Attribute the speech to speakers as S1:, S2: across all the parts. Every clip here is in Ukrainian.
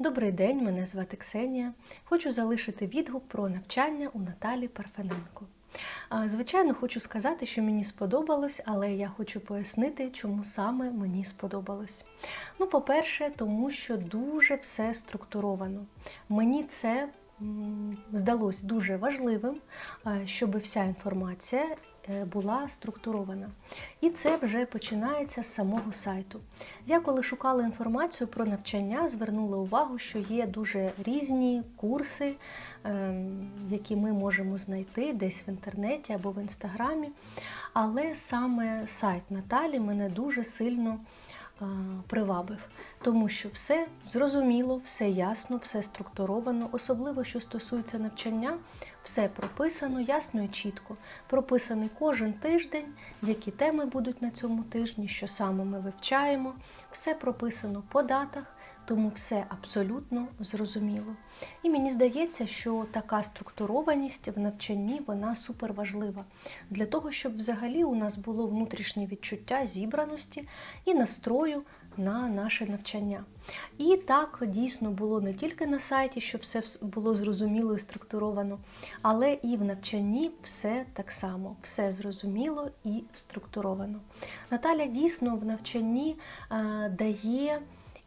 S1: Добрий день, мене звати Ксенія. Хочу залишити відгук про навчання у Наталі Парфененко. Звичайно, хочу сказати, що мені сподобалось, але я хочу пояснити, чому саме мені сподобалось. Ну, по-перше, тому що дуже все структуровано. Мені це здалось дуже важливим, щоб вся інформація е, була структурована. І це вже починається з самого сайту. Я коли шукала інформацію про навчання, звернула увагу, що є дуже різні курси, ем, які ми можемо знайти десь в інтернеті або в інстаграмі. Але саме сайт Наталі мене дуже сильно е, привабив, тому що все зрозуміло, все ясно, все структуровано, особливо що стосується навчання, все прописано ясно і чітко. Прописаний кожен тиждень, які теми будуть на цьому тижні, що саме ми вивчаємо, все прописано по датах, тому все абсолютно зрозуміло. І мені здається, що така структурованість в навчанні вона супер важлива для того, щоб взагалі у нас було внутрішнє відчуття зібраності і настрою на наше навчання. І так дійсно було не тільки на сайті, щоб все було зрозуміло і структуровано, але і в навчанні все так само, все зрозуміло і структуровано. Наталя дійсно в навчанні е, дає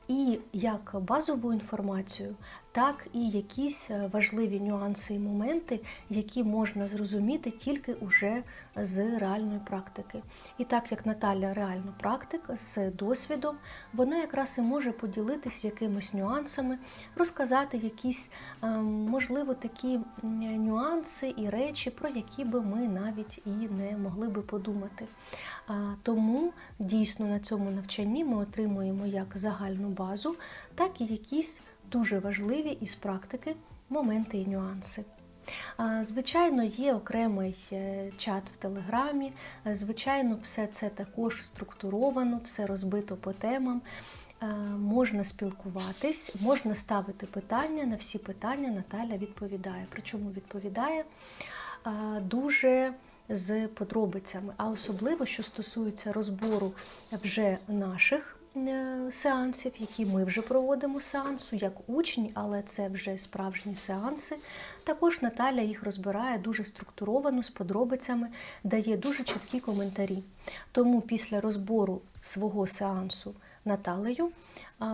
S1: і як базову інформацію, так і якісь е, важливі нюанси і моменти, які можна зрозуміти тільки уже з реальної практики. І так як Наталя реально практик з досвідом, вона якраз і може поділитися якимись нюансами, розказати якісь, е, можливо, такі нюанси і речі, про які би ми навіть і не могли би подумати. Тому дійсно на цьому навчанні ми отримуємо як загальну базу, так і якісь дуже важливі із практики моменти і нюанси. Звичайно, є окремий е, чат в Телеграмі, е, звичайно, все це також структуровано, все розбито по темам. Е, Можна спілкуватись, можна ставити питання. На всі питання Наталя відповідає. Причому відповідає дуже з подробицями, а особливо, що стосується розбору вже наших сеансів, які ми вже проводимо сеансу, як учні, але це вже справжні сеанси. Також Наталя їх розбирає дуже структуровано, з подробицями, дає дуже чіткі коментарі. Тому після розбору свого сеансу Наталею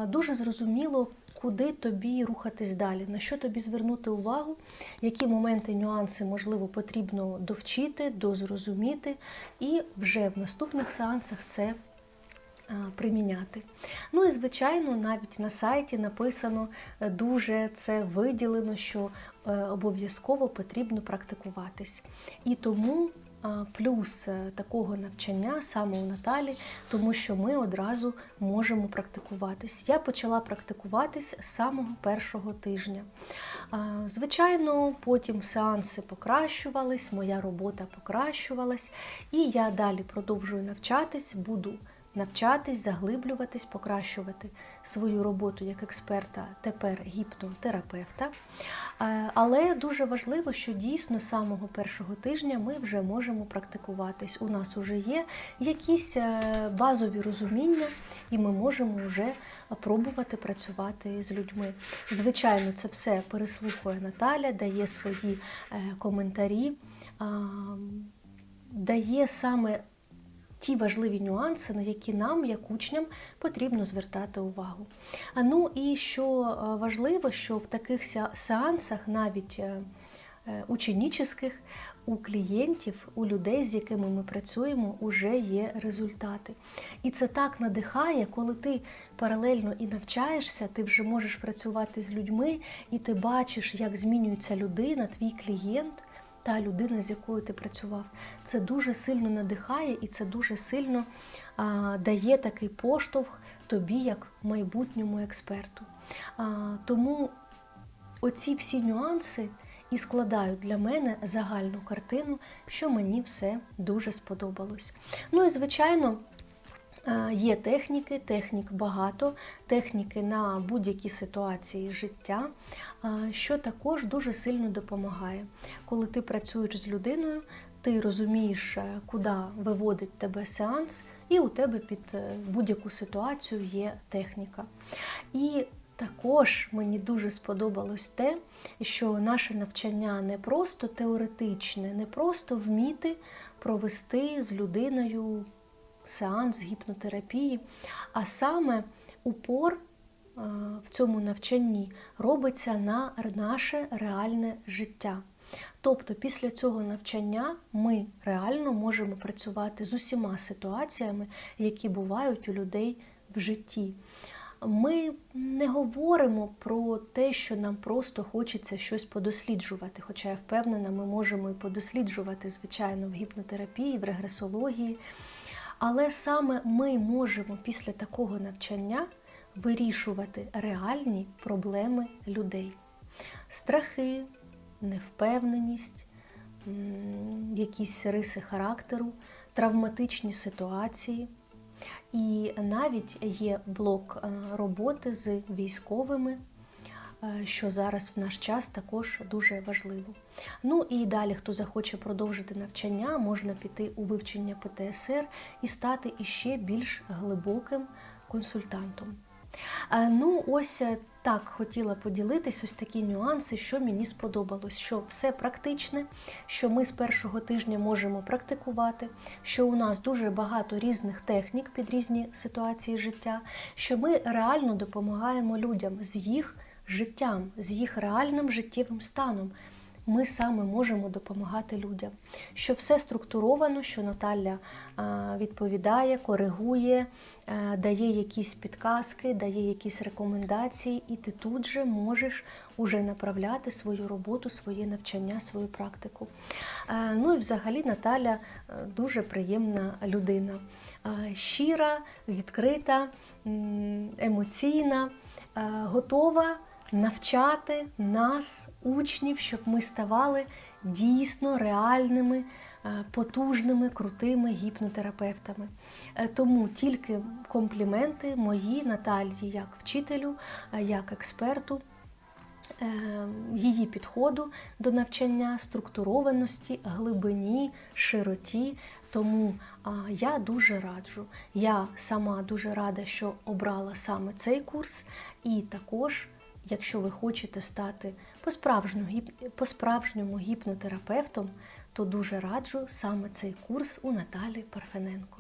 S1: дуже зрозуміло, куди тобі рухатись далі, на що тобі звернути увагу, які моменти, нюанси, можливо, потрібно довчити, дозрозуміти, і вже в наступних сеансах це приміняти. Ну і звичайно, навіть на сайті написано е, дуже це виділено, що е, обов'язково потрібно практикуватись. І тому плюс е, такого навчання саме у Наталі, тому що ми одразу можемо практикуватись. Я почала практикуватись з самого першого тижня. Звичайно, потім сеанси покращувались, моя робота покращувалась, і я далі продовжую навчатись, буду навчатись, заглиблюватись, покращувати свою роботу як експерта, тепер гіпнотерапевта. Е, Але дуже важливо, що дійсно з самого першого тижня ми вже можемо практикуватись. У нас вже є якісь е, базові розуміння, і ми можемо вже пробувати працювати з людьми. Звичайно, це все переслухує Наталя, дає свої е, коментарі, дає саме ті важливі нюанси, на які нам, як учням, потрібно звертати увагу. А ну і що е, важливо, що в таких сеансах, навіть е, е, у клієнтів, у людей, з якими ми працюємо, вже є результати. І це так надихає, коли ти паралельно і навчаєшся, ти вже можеш працювати з людьми, і ти бачиш, як змінюється людина, твій клієнт та людина, з якою ти працював. Це дуже сильно надихає і це дуже сильно а, дає такий поштовх тобі, як майбутньому експерту. А, тому оці всі нюанси і складають для мене загальну картину, що мені все дуже сподобалось. Ну і звичайно. Е, Є техніки, технік багато, техніки на будь-які ситуації життя, е, що також дуже сильно допомагає. Коли ти працюєш з людиною, ти розумієш, е, куди виводить тебе сеанс, і у тебе під будь-яку ситуацію є техніка. І Також мені дуже сподобалось те, що наше навчання не просто теоретичне, не просто вміти провести з людиною сеанс гіпнотерапії, а саме упор в цьому навчанні робиться на наше реальне життя. Тобто після цього навчання ми реально можемо працювати з усіма ситуаціями, які бувають у людей в житті. Ми не говоримо про те, що нам просто хочеться щось подосліджувати. Хоча я впевнена, ми можемо і подосліджувати, звичайно, в гіпнотерапії, в регресології. Але саме ми можемо після такого навчання вирішувати реальні проблеми людей. Страхи, невпевненість, якісь риси характеру, травматичні ситуації. І навіть є блок е, роботи з військовими, що зараз в наш час також дуже важливо. Ну і далі, хто захоче продовжити навчання, можна піти у вивчення ПТСР і стати іще більш глибоким консультантом. Е, Ну, ось е, так хотіла поділитись, ось такі нюанси, що мені сподобалось, що все практичне, що ми з першого тижня можемо практикувати, що у нас дуже багато різних технік під різні ситуації життя, що ми реально допомагаємо людям з їх життям, з їх реальним життєвим станом. Ми саме можемо допомагати людям. Що все структуровано, що Наталя відповідає, коригує, е, дає якісь підказки, дає якісь рекомендації, і ти тут же можеш уже направляти свою роботу, своє навчання, свою практику. Е, Ну і взагалі Наталя е, дуже приємна людина. Щира, відкрита, емоційна, готова навчати нас, учнів, щоб ми ставали дійсно реальними, е, потужними, крутими гіпнотерапевтами. Е, Тому тільки компліменти мої Наталії як вчителю, е, як експерту. Її підходу до навчання, структурованості, глибині, широті. Тому я дуже раджу. Я сама дуже рада, що обрала саме цей курс, і також Якщо ви хочете стати по-справжньому, гіпнотерапевтом, то дуже раджу саме цей курс у Наталі Парфененко.